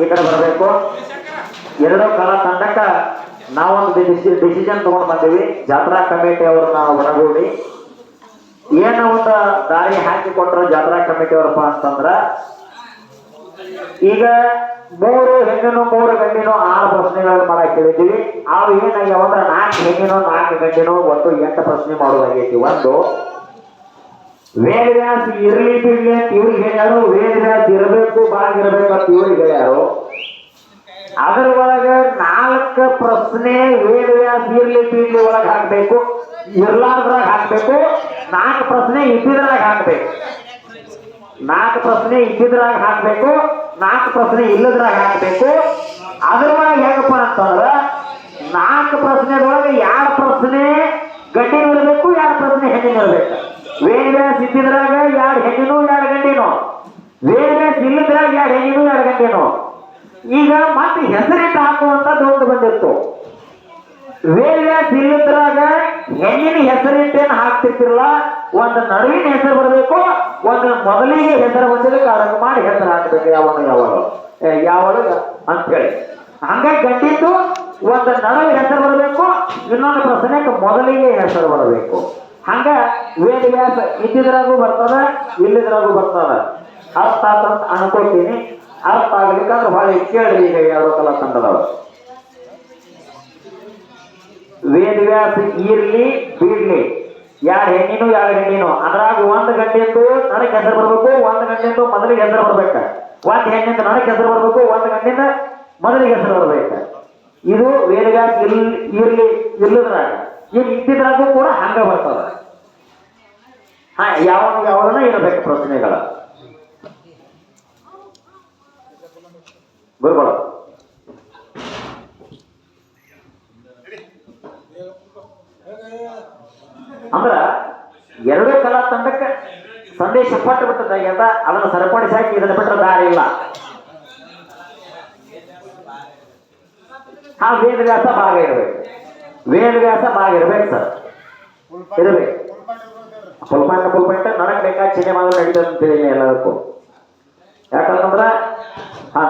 ಈ ಕಡೆ ಬರಬೇಕು. ಎರಡೂ ಕಾಲ ತಂಡಕ್ಕ ನಾವೊಂದು ಡಿಸಿಷನ್ ತಗೊಂಡು ಬಂದೀವಿ. ಜಾತ್ರಾ ಕಮಿಟಿ ಅವ್ರನ್ನ ಒಳಗೂಡಿ ಏನ ಒಂದು ದಾರಿ ಹಾಕಿ ಕೊಟ್ಟರು ಜಾತ್ರಾ ಕಮಿಟಿ ಅವ್ರಪ್ಪ ಅಂತಂದ್ರ, ಈಗ ಮೂರು ಹೆಣ್ಣಿನ ಮೂರು ಗಂಡಿನ ಆರು ಪ್ರಶ್ನೆಗಳನ್ನ ಮಾಡಕ್ ಹೇಳಿದ್ದೀವಿ ಅವು ಏನಾಗ್ಯಾವ ನಾಲ್ಕು ಹೆಣ್ಣಿನೋ ನಾಲ್ಕು ಗಂಡಿನೋ ಒಟ್ಟು ಎಂಟು ಪ್ರಶ್ನೆ ಮಾಡೋದಾಗೈತಿ. ಒಂದು ವೇದವ್ಯಾಸ ಇರಲಿ ಬಿಡ್ಲಿ ಅಂತ ಇವ್ರಿಗೆ ಹೇಳ್ಯಾರು ವೇದವ್ಯಾಸ ಇರಬೇಕು ಬಾಗಿರ್ಬೇಕು ಅಂತ ಇವ್ರಿಗೆ ಹೇಳ್ಯಾರು ಅದರ ಒಳಗ ನಾಲ್ಕು ಪ್ರಶ್ನೆ ವೇದವ್ಯಾಸ ಇರಲಿ ಬಿಡ್ಲಿ ಒಳಗೆ ಹಾಕ್ಬೇಕು, ಇರ್ಲಾರ್ದ್ರಾಗ ಹಾಕ್ಬೇಕು, ನಾಲ್ಕು ಪ್ರಶ್ನೆ ಇದ್ದಿದ್ರಾಗ ಹಾಕ್ಬೇಕು. ನಾಲ್ಕು ಪ್ರಶ್ನೆ ಇದ್ದಿದ್ರಾಗ ಹಾಕ್ಬೇಕು, ನಾಲ್ಕು ಪ್ರಶ್ನೆ ಇಲ್ಲದ್ರಾಗ ಹಾಕ್ಬೇಕು. ಅದ್ರೊಳಗೆ ಹೆಂಗಪ್ಪ ಅಂತಂದ್ರ, ನಾಲ್ಕು ಪ್ರಶ್ನೆದೊಳಗೆ ಎರಡು ಪ್ರಶ್ನೆ ಗಟ್ಟಿ ಇರಬೇಕು, ಎರಡು ಪ್ರಶ್ನೆ ಹೆಣ್ಣಿನೂ ಇರಬೇಕು? ವೇದವ್ಯಾಸ ಇದ್ದಿದ್ರಾಗ ಎರಡು ಹೆಣ್ಣಿನೂ, ಎರಡು ಗಂಡಿನೂ. ವೇದವ್ಯಾಸ ಇಲ್ಲದ್ರಾಗ ಯಾರು ಹೆಣ್ಣಿನೂ, ಎರಡು ಗಂಡಿನೂ. ಈಗ ಮತ್ತೆ ಹೆಸರಿಟ್ಟು ಹಾಕುವಂತದ್ದು ಒಂದು ಬಂದಿತ್ತು. ವೇದವ್ಯಾಸ ಇಲ್ಲದ್ರಾಗ ಹೆಣ್ಣಿನ ಹೆಸರಿಟ್ಟೇನು ಹಾಕ್ತಿರ್ತಿರಲ್ಲ, ಒಂದು ನಡುವಿನ ಹೆಸರು ಬರಬೇಕು, ಒಂದು ಮೊದಲಿಗೆ ಹೆಸರು ಬಂದಿದ್ದಕ್ಕೆ ಕಾರಣ ಮಾಡಿ ಹೆಸರು ಹಾಕ್ಬೇಕು ಯಾವಾಗ ಯಾವಾಗ ಯಾವಳು ಅಂತೇಳಿ. ಹಂಗಾಗಿ ಗಂಡಿದ್ದು ಒಂದು ನಡುವಿನ ಹೆಸರು ಬರಬೇಕು, ಇನ್ನೊಂದು ಪ್ರಶ್ನೆಗೆ ಮೊದಲಿಗೆ ಹೆಸರು ಬರಬೇಕು. ಹಂಗ ವೇದವ್ಯಾಸ ಇದ್ದಿದ್ರಾಗೂ ಬರ್ತದ, ಇಲ್ಲಿದ್ರಾಗೂ ಬರ್ತದ. ಅರ್ಥ ಆತಂತ ಅನ್ಕೋತೀನಿ ಅರ್ಥ ಆಗ್ಲಿಕ್ಕಂದ್ರೆ ಬಹಳ ಕೇಳ್ರಿ ಈಗ ಎರಡು ಕಲ ತಂಡದವರು ವೇದವ್ಯಾಸ ಇರ್ಲಿ, ಬಿಡ್ಲಿ. ಯಾರು ಹೆಣ್ಣಿನೂ, ಯಾರ ಹೆಣ್ಣಿನೂ. ಅದ್ರಾಗ ಒಂದ್ ಗಂಟೆಂದು ನನಗೆ ಹೆಸರು ಬರ್ಬೇಕು, ಒಂದ್ ಗಂಟೆಂದು ಮೊದಲಿಗೆ ಹೆಸರು ಬರ್ಬೇಕ. ಒಂದ್ ಹೆಣ್ಣಿಂದ ನನಗೆ ಹೆಸರು ಬರ್ಬೇಕು, ಒಂದ್ ಗಂಟೆಯಿಂದ ಮೊದಲಿಗೆ ಹೆಸರು ಬರ್ಬೇಕ. ಇದು ವೇದವ್ಯಾಸ ಇಲ್, ಇರ್ಲಿ, ಇಲ್ಲದ್ರಾಗ. ಇನ್ ಇದ್ದಿದ್ರಾಗೂ ಕೂಡ ಹಂಗ ಬರ್ತದ. ಹಾ ಯಾವ ಯಾವ್ದನ್ನ ಇರಬೇಕು ಪ್ರಶ್ನೆಗಳು. ಗುರುಗಳು ಅಂದ್ರ ಎರಡು ಕಲಾ ತಂಡಕ್ಕೆ ಸಂದೇಶ ಪಟ್ಟು ಬಿಟ್ಟದ ಅದನ್ನು ಸರಿಪಡಿಸಿ ಹಾಕಿ ಇದನ್ನ ಬಿಟ್ಟರೆ ದಾರಿ ಇಲ್ಲ. ಹಾ ವೇದವ್ಯಾಸ ಭಾಗ ಇರಬೇಕು. ವೇದವ್ಯಾಸ ಭಾಗ ಇರ್ಬೇಕು ಸರ್. ಇರಬೇಕು. ಫುಲ್ ಪಾಯಿಂಟ್ ನನಗೆ ಬೇಕಾದ ಮಾತ್ರ ನಡೀತದೆ ಅಂತ ಎಲ್ಲದಕ್ಕೂ. ಯಾಕಂತಂದ್ರ ಹಾ.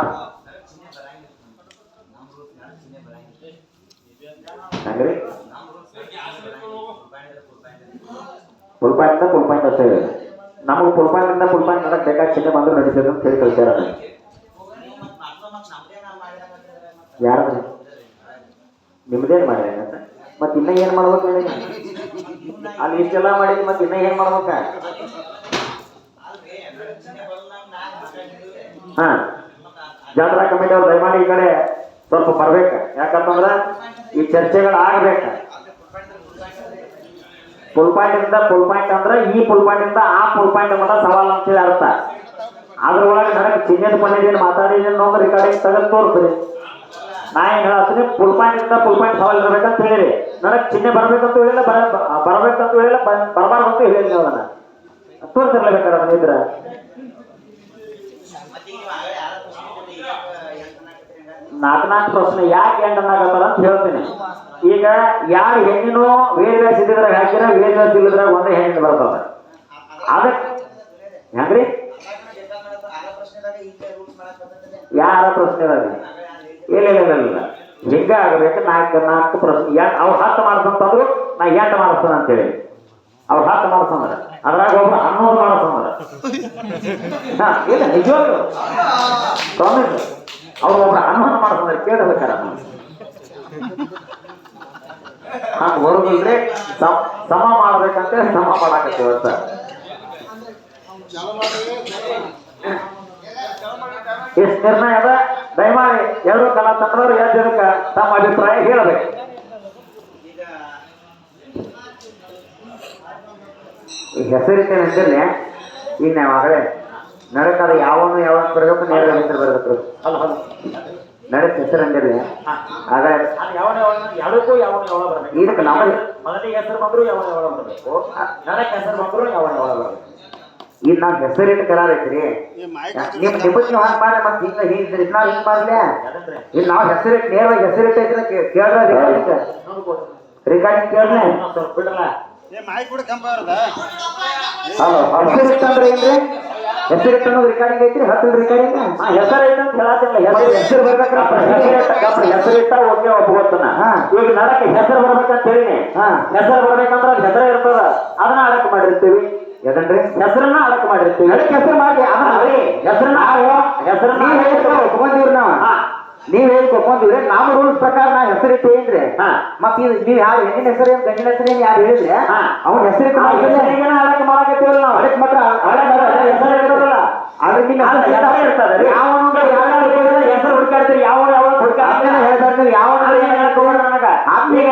Hungry? Full point full point ಅಷ್ಟೇ ಇದೆ ನಮಗೆ ಫುಲ್ ಪಾಯಿಂಟ್ ನನಗೆ ಬೇಕಾದ ಚಿಹ್ನೆ ಮಾತ್ರ ನಡೀತದೆ ಅಂತ ಹೇಳಿ ಕಳ್ಸ್ಯಾರ ಯಾರು ನಿಮ್ದೇನು ಅಂತ ಮತ್ತೆ ಏನ್ ಮಾಡ್ಬೇಕು ಹೇಳಿ? ಅಲ್ಲಿ ಇಷ್ಟೆಲ್ಲ ಮಾಡಿದ್ ಮತ್ತೆ ಇನ್ನ ಏನ್ ಮಾಡ್ಬೇಕ? ಹಾ, ಜಾತ್ರಾ ಕಮಿಟಿ ಅವ್ರು ದಯಮಾಡಿ ಈ ಕಡೆ ಸ್ವಲ್ಪ ಬರ್ಬೇಕ. ಯಾಕಂತಂದ್ರ ಈ ಚರ್ಚೆಗಳು ಆಗ್ಬೇಕ. ಫುಲ್ ಪಾಯಿಂಟ್ ಇಂದ ಫುಲ್ ಪಾಯಿಂಟ್ ಅಂದ್ರೆ ಈ ಫುಲ್ ಪಾಯಿಂಟ್ ಇಂದ ಆ ಫುಲ್ ಪಾಯಿಂಟ್ ಮಟ್ಟ ಸವಾಲ್ ಅಂತೇಳಿ ಅರ್ಥ. ಅದ್ರೊಳಗೆ ನನಗೆ ಚಿಹ್ನೆದ ಬಂದಿದ್ದೀನಿ ಮಾತಾಡಿದ್ದೀನಿ ಅಂದ್ರೆ ರೆಕಾರ್ಡಿಂಗ್ ತೆಗೆದು ತೋರಿಸ್ರಿ. ನಾ ಏನ್ ಹೇಳತ್ತೀನಿ ಫುಲ್ ಪಾಯಿಂಟ್ ಇಂದ ಫುಲ್ ಪಾಯಿಂಟ್ ಸವಾಲ್ ಇರ್ಬೇಕಂತ ಹೇಳಿರಿ. ನನಗೆ ಚಿಹ್ನೆ ಬರ್ಬೇಕಂತ ಹೇಳಿಲ್ಲ, ಬರ ಬರ್ಬೇಕಂತ ಹೇಳಿಲ್ಲ ಬರಬಾರ್ದು ಅಂತ ಹೇಳಿಲ್ಲ ನೀವು ಅದನ್ನ ತೋರಿಸಿರ್ಲೇಬೇಕಾರೆ ಅದನ್ನ ನಾಲ್ಕು ನಾಲ್ಕು ಪ್ರಶ್ನೆ, ಯಾಕೆ ಎಂಟನಾಗತ್ತಲ್ಲ ಅಂತ ಹೇಳ್ತೀನಿ. ಈಗ ಯಾರು ಹೆಣ್ಣಿನೂ ವೇದ ಇದ್ದಿದ್ರಾಗ ಹಾಕಿರ ವೇದ ಇಲ್ಲದ್ರಾಗ ಒಂದೇ ಹೆಣ್ಣು ಬರ್ತದ. ಅದಕ್ಕೆ ಹೆಂಗ್ರಿ? ಯಾರ ಪ್ರಶ್ನೆ ಅದಾವ ಇಲ್ಲ ಇಲ್ಲ ಇಲ್ಲ ಇಲ್ಲ. ಹಿಂಗ ಆಗ್ಬೇಕು ನಾಲ್ಕು ನಾಲ್ಕು ಪ್ರಶ್ನೆ ಎಂಟು ಅವ್ರು ಹತ್ತು ಮಾಡ್ಸಂತಂದ್ರು ನಾ ಎಂಟು ಮಾಡಿಸ್ತಾನ ಅಂತೇಳಿ. ಅವ್ರು ಹತ್ತು ಮಾಡಿಸಂದ್ರ. ಅದ್ರಾಗ ಒಬ್ರು ಹನ್ನೊಂದು ಮಾಡಿಸಂದ್ರ. ಹಾ ಇಲ್ಲ ನಿಜವಾಗ್ಲು. ಪ್ರಾಮಿಸ್ ಅವ್ರು ಒಬ್ರು ಹನ್ನೊಂದು ಮಾಡಿಸಂದ್ರೆ ಕೇಳಬೇಕಾರ ಹಂಗ ಬರುದಿಲ್ರಿ. ಸಮ ಸಮ ಮಾಡ್ಬೇಕಂತ ಸಮ ಮಾಡಾಕತ್ತೀವಿ ಸರ್ ಎಷ್ಟು ನಿರ್ಣಯ ಅದ? ದಯಮಾಡಿ ಎರಡು ಕಲಾ ತಂಡದವರು ಎರಡು ಜನಕ್ಕೆ ತಮ್ಮ ಅಭಿಪ್ರಾಯ ಹೇಳಬೇಕು? ಈ ಹೆಸರಿಟ್ಟೆ ಇನ್ನ ಈಗ ನಾವು ಆಗಲೇ ನಡಕದ ಯಾವನು ಯಾವ ಬರಬೇಕು ನೇರ ಹೆಸರು ಬರಬೇಕು. ಅಲ್ಲ ನಡಕ್ ಹೆಸರು ಅಂದಿರಲಿ ಆಗ ಯಾವನ ಯಾವ ಇದಕ್ಕೆ ನಮ್ಮ ಮೊದಲಿಗೆ ಹೆಸರು ಬಂದ್ರು ಯಾವ ಯಾವನ ಬರಬೇಕು. ನನಗೆ ಹೆಸರು ಬಂದ್ರು ಯಾವ ಬರಬೇಕು. ಈಗ ನಾವು ಹೆಸರಿಟ್ಟು ಕರಾರೈತ್ರಿ ನಿಮ್ ನಿಮ್ಮ ನೀವು ಹಂಗ್ ಮಾಡ್ರಿ ಮತ್ತೆ ಹಿಂಗ ಹಿಂಗ್ ಇದ್ ನಾವ್ ಹಿಂಗ್ ಮಾಡ್ಲೆ? ಇಲ್ಲಿ ನಾವು ಹೆಸರಿಟ್ಟು ನೇರವಾಗಿ ಹೆಸರಿಟ್ಟು ಐತ್ರಿ ಕೇಳ್ರ ರಿಕಾರ್ಡಿಂಗ್ ರಿಕಾರ್ಡಿಂಗ್ ಕೇಳ್ರಿ ಬಿಡ್ರಲ್ಲ ಹೆಸರಿಟ್ಟು ಅಂದ್ರೆ ಏನ್ರಿ ಹೆಸರಿಟ್ಟ ಅನ್ನೋದು ರೆಕಾರ್ಡಿಂಗ್ ಐತ್ರಿ ಹತ್ತು ರೆಕಾರ್ಡಿಂಗ್ ಆ, ಹೆಸರು ಐತೆ ಅಂತ ಹೇಳತ್ತಿಲ್ಲ ಹೆಸರು ಹೆಸರು ಬರ್ಬೇಕ್ರಪ್ಪ. ಹೆಸರು ಇಟ್ಟ ಒಮ್ಮೆ ಒಪ್ಕೋತನ. ಈಗ ನಡಕ್ಕೆ ಹೆಸರು ಬರ್ಬೇಕಂತ ಹೇಳಿನಿ. ಹಾ. ಹೆಸರು ಬರ್ಬೇಕಂದ್ರ ಹೆಸರ ಹೆಸರು ಇರ್ತದ. ಅದನ್ನ ಅದಕ್ಕೆ ಮಾಡಿರ್ತೀವಿ. ಯಾಕಂದ್ರೆ ಹೆಸರನ್ನ ಅಡಕ ಮಾಡಿರ್ತೀವಿ. ಅದಕ್ಕೆ ಹೆಸರು ಮಾಡಿ ಅದೇ ಹೆಸರನ್ನ ಹೆಸರನ್ನ ಒಪ್ಕೊಂಡಿವ್ರಿ ನಾವು. ನೀವ್ ಹೇಳಿ ಒಪ್ಕೊಂಡಿವ್ರಿ ನಮ್ಮ ರೂಲ್ಸ್ ಪ್ರಕಾರ ನಾ ಹೆಸರಿಟ್ಟು ಏನ್ರಿ ಹಾ. ಮತ್ ಇದು ನೀವ್ ಯಾವ ಹೆಣ್ಣಿನ ಹೆಸರು ಏನ್ ಗಂಡಿನ ಹೆಸರು ಏನ್ ಯಾರು ಹೇಳಿದ್ರೆ. ಅವ್ನ ಹೆಸರಿಟ್ಟು ಅಡಕ ಮಾಡಕತ್ತೀವಲ್ಲ ನಾವು. ಅದಕ್ಕೆ ಮಾತ್ರ ಹೆಸರು ಇರೋದಿಲ್ಲ ಆದ್ರೆ ನಿಮ್ಮ ಇರ್ತದೆ ಹೆಸರು ಹುಡುಕಾಡ್ತೀರಿ? ಯಾವ ಯಾವ ಹುಡುಕಾಡ್ತೀರಿ? ಯಾವ ನನಗ. ಈಗ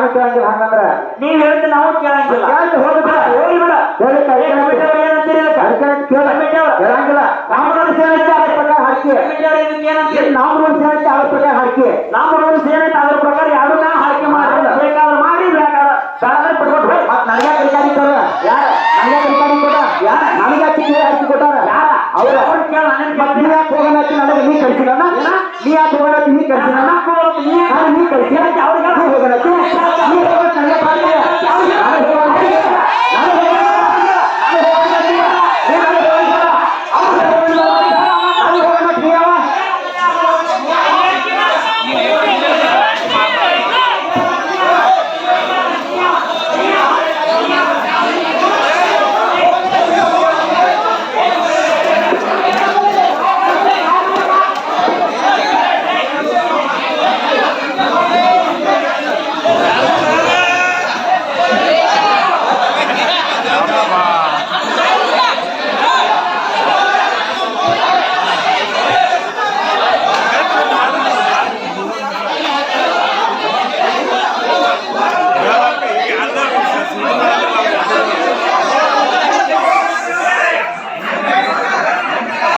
ಅಂದ್ರೆ ನೀವ್ ಹೇಳಿ ನಾನು ಕೇಳಂಗಿಲ್ಲ ಹಂಗಂದ್ರ? ನೀವ್ ಹೇಳ್ತೀರಿ ನಾವು ಕೇಳಂಗಿಲ್ಲ. ಕೇಳ್ತಿ, ಹೋಗ್ಬಿಡು. ಹೋಗ್ಲಿ ಬಿಡ. ಹೇಳಿ, ಏ, ಕಮಿಟಿ ಅವ್ರು ಏನಂತೀರಿ ಇದಕ್ಕೆ? ಅದಕ್ಕೆ ಕೇಳ. ಕಮಿಟಿ ಅವ್ರು. ಕೇಳಂಗಿಲ್ಲ. ನಮ್ಮ ರೂಲ್ಸ್ ಏನೈತೆ ಅದ್ರ ಪ್ರಕಾರ ಹಾಕಿ. ಕಮಿಟಿ ಅವ್ರು ಇದಕ್ಕೆ ಏನಂತೀರಿ? ನಮ್ಮ ರೂಲ್ಸ್ ಏನೈತೆ ಅದ್ರ ಪ್ರಕಾರ ಹಾಕಿ? ನಮ್ಮ ರೂಲ್ಸ್ ಏನೈತೆ ಅದ್ರ ಪ್ರಕಾರ ಯಾರು ನಾ ಆಯ್ಕೆ ಮಾಡಿ ಬೇಕಾದ್ರೆ ಮಾಡಿ ಬೇಕಾದ್ರೆ ಬೇಡಾದ್ರೆ ಬಿಟ್ಬಿಟ್ಟು ಹೋಗಿ. ಮತ್ ನನಗೆ ರಿಕಾರ್ಡಿಂಗ್ ಕೊಡ ಯಾರ? ನನಗೆ ರಿಕಾರ್ಡಿಂಗ್ ಕೊಡ ಯಾರ? ನನಗೆ ಹಚ್ಚಿ ಹಚ್ಚಿ ಕೊಟ್ಟಾರ? ಯಾರ? ಅವ್ರ. ಅವ್ರು ಕೇಳ ನಾನೇನ್ ಮತ್ ಕೇಳ್ತೀನಿ? ನೀ ಯಾಕೆ ಹೋಗೋಣ ಹಚ್ಚಿ ನನಗೆ ನೀ ಕಳ್ಸಿಲ್ಲ ನೀ ಯಾಕೆ ಹೋಗೋಣ ಹಚ್ಚಿ ನೀ ಕಳ್ಸಿಲ್ಲ ನಾನು ನೀ ಕಳ್ಸಿ ನೀ ಹೋಗೋಣ